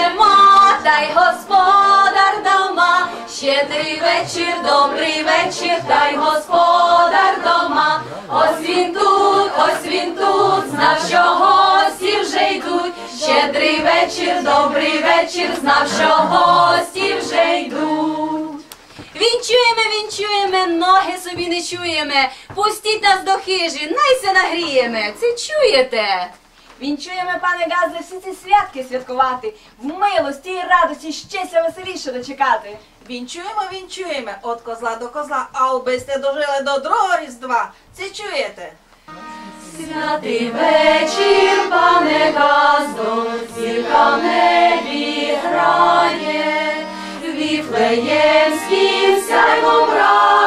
нема, та й господар дома. Щедрий вечір, добрий вечір, та й господар дома. Ось він тут, ось він тут, знав, що гості вже йдуть. Щедрий вечір, добрий вечір, знав, що гості вже йдуть. Вінчуємо, вінчуємо, ноги собі не чуємо. Пустіть нас до хижі, найся нагріємо. Це чуєте? Вінчуємо, пане Газе, всі ці святки святкувати, в милості і радості щеся веселіше дочекати. Вінчуємо, вінчуємо, от козла до козла, а оби сте дожили до другого різдва. Це чуєте? Святий вечір, пане Газдо, зірка в небі грає, Віфлеємським сяйвом радо,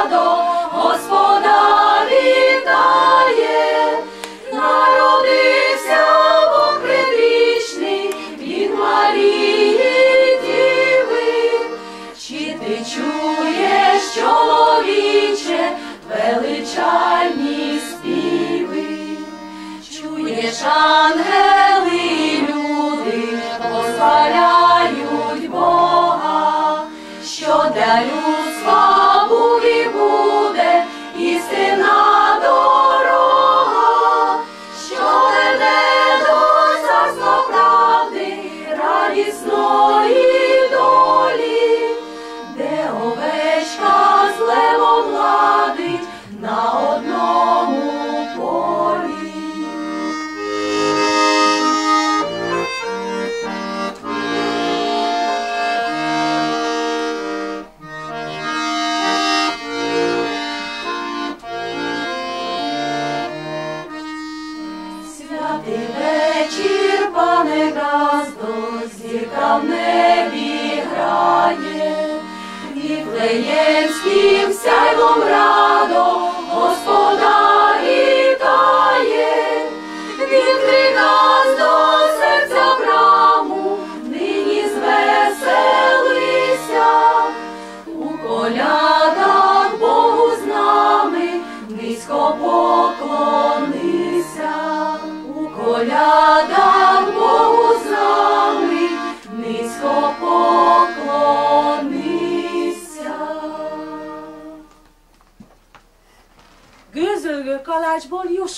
shone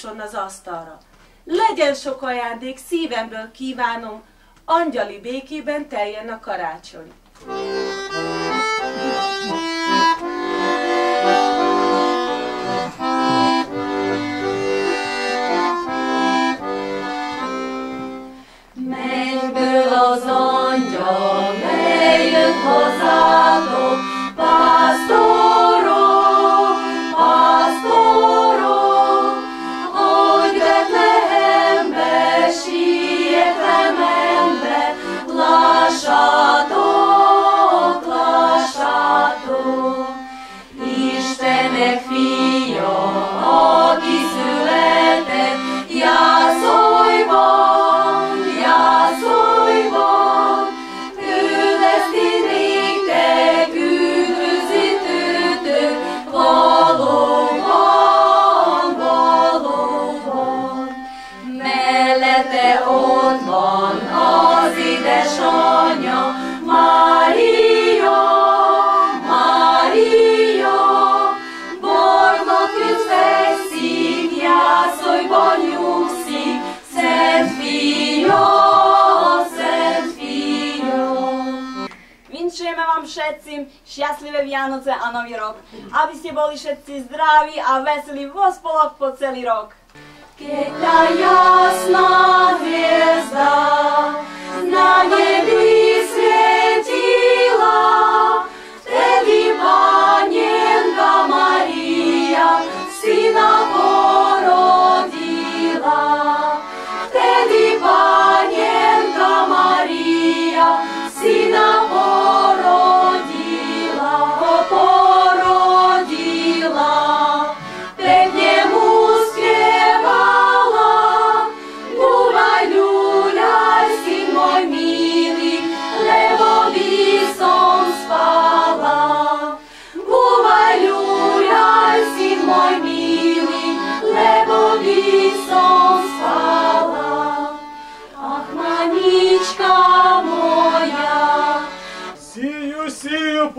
jusson az asztalra. Legyen sok ajándék, szívemből kívánom, angyali békében teljen a karácsony. všetkým šťastlivé Vianoce a Nový rok. Aby ste boli všetci zdraví a veselí vo spolok po celý rok. Keď tá jasná hviezda na nebi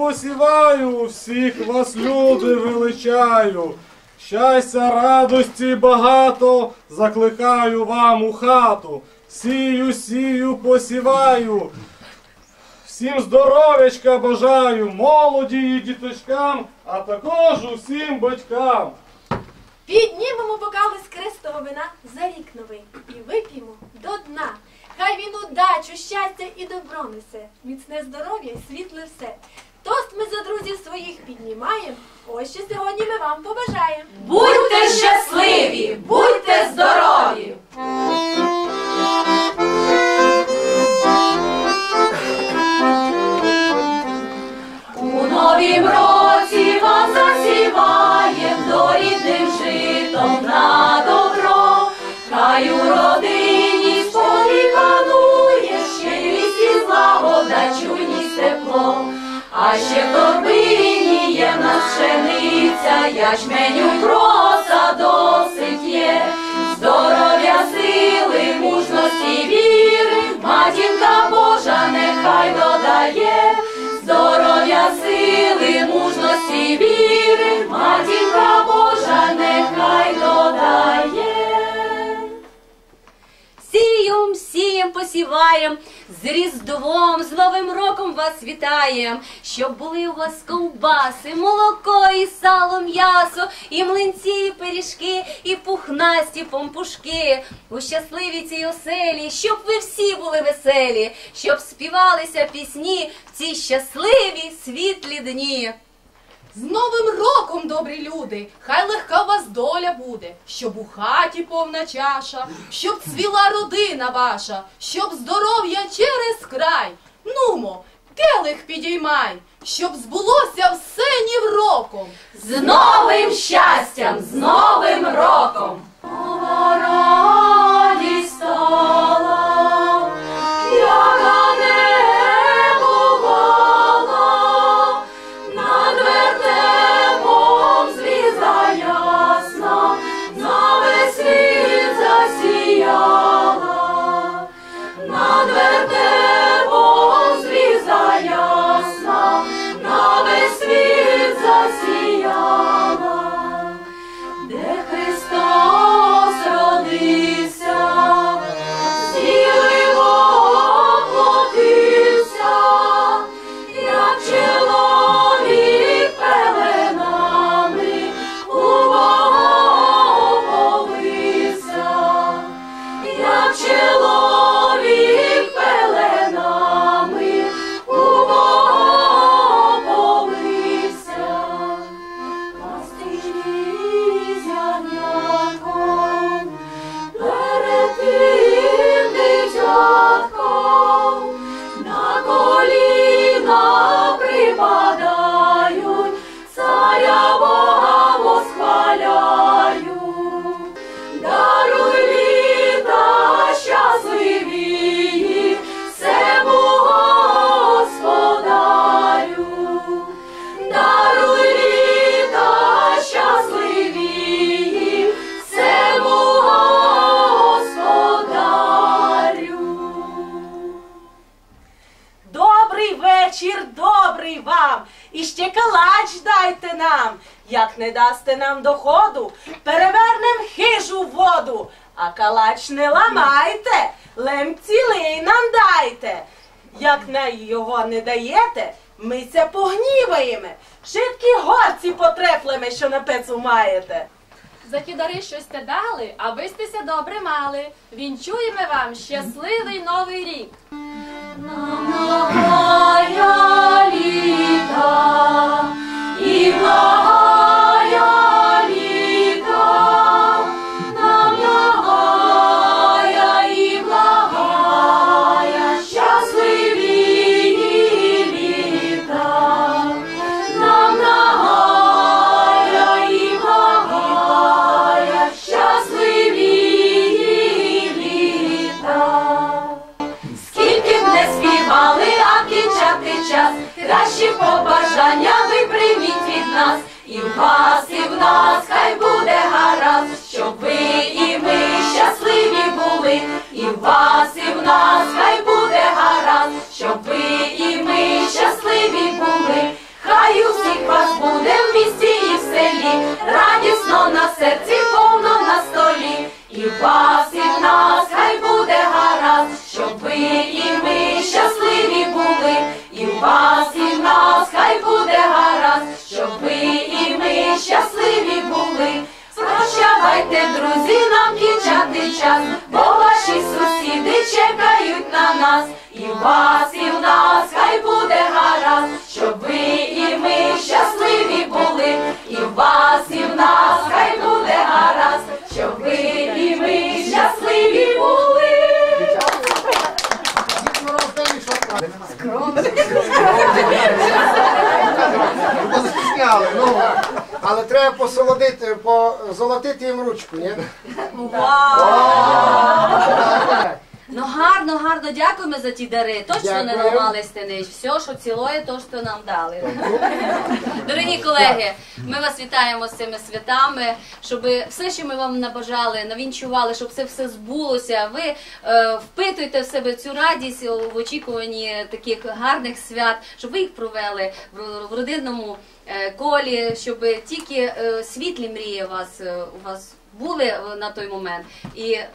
посіваю, всіх вас, люди, величаю. Щастя, радості багато, закликаю вам у хату. Сію, сію, посіваю. Всім здоров'ячка бажаю, молоді і діточкам, а також усім батькам. Піднімемо бокали з крестового вина за рік новий і вип'ємо до дна. Хай він удачу, щастя і добро несе, міцне здоров'я світле все. Тост ми за друзів своїх піднімаємо. Ось що сьогодні ми вам побажаємо. Будьте щасливі, будьте здорові! У новім році вас засіваєм до рідним житом на добро, хай у а ще в торбині є в нас пшениця, ячменю проса сієм, посіваєм, з Різдвом, з Новим роком вас вітаєм, щоб були у вас ковбаси, молоко і сало, м'ясо, і млинці, і пиріжки, і пухнасті помпушки. У щасливій цій оселі, щоб ви всі були веселі, щоб співалися пісні в ці щасливі світлі дні. З Новим роком, добрі люди! Хай легка у вас доля буде, щоб у хаті повна чаша, щоб цвіла родина ваша, щоб здоров'я через край. Нумо, келих підіймай, щоб збулося все нів роком. З новим щастям, з новим роком! Нова радість стала, вечір, добрий вам! І ще калач дайте нам. Як не дасте нам доходу, перевернем хижу в воду. А калач не ламайте, лем цілий нам дайте. Як на його не даєте, ми це погніваємо. Шибкі горці потреплеме, що на пецу маєте. За ті дари щось те дали, а ви стеся добре мали. Вінчуємо вам щасливий новий рік. Благая літа, вас, і в нас хай буде гаразд, нас, і в вас, і в нас хай буде гаразд, щоб ви і ми щасливі були, і в вас, і в нас хай буде гаразд, щоб ви і ми щасливі були. Ну, але треба посолодити, позолотити їм ручку, ні? Ну гарно, гарно дякуємо за ті дари. Точно не Дякую. ламали стенич. Все, що цілує, то що нам дали. Дорогі колеги, ми вас вітаємо з цими святами, щоб все, що ми вам набажали, навінчували, щоб це все збулося. Ви е, впитуйте в себе цю радість в очікуванні таких гарних свят, щоб ви їх провели в, в родинному е, колі, щоб тільки е, світлі мрії у вас, е, у вас були е, на той момент. І е,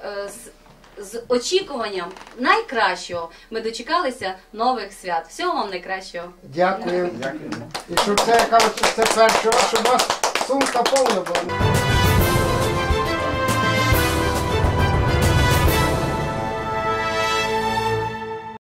з очікуванням найкращого ми дочекалися нових свят. Всього вам найкращого. Дякую. І щоб це, я кажу, що це перше, щоб у вас сумка повна була.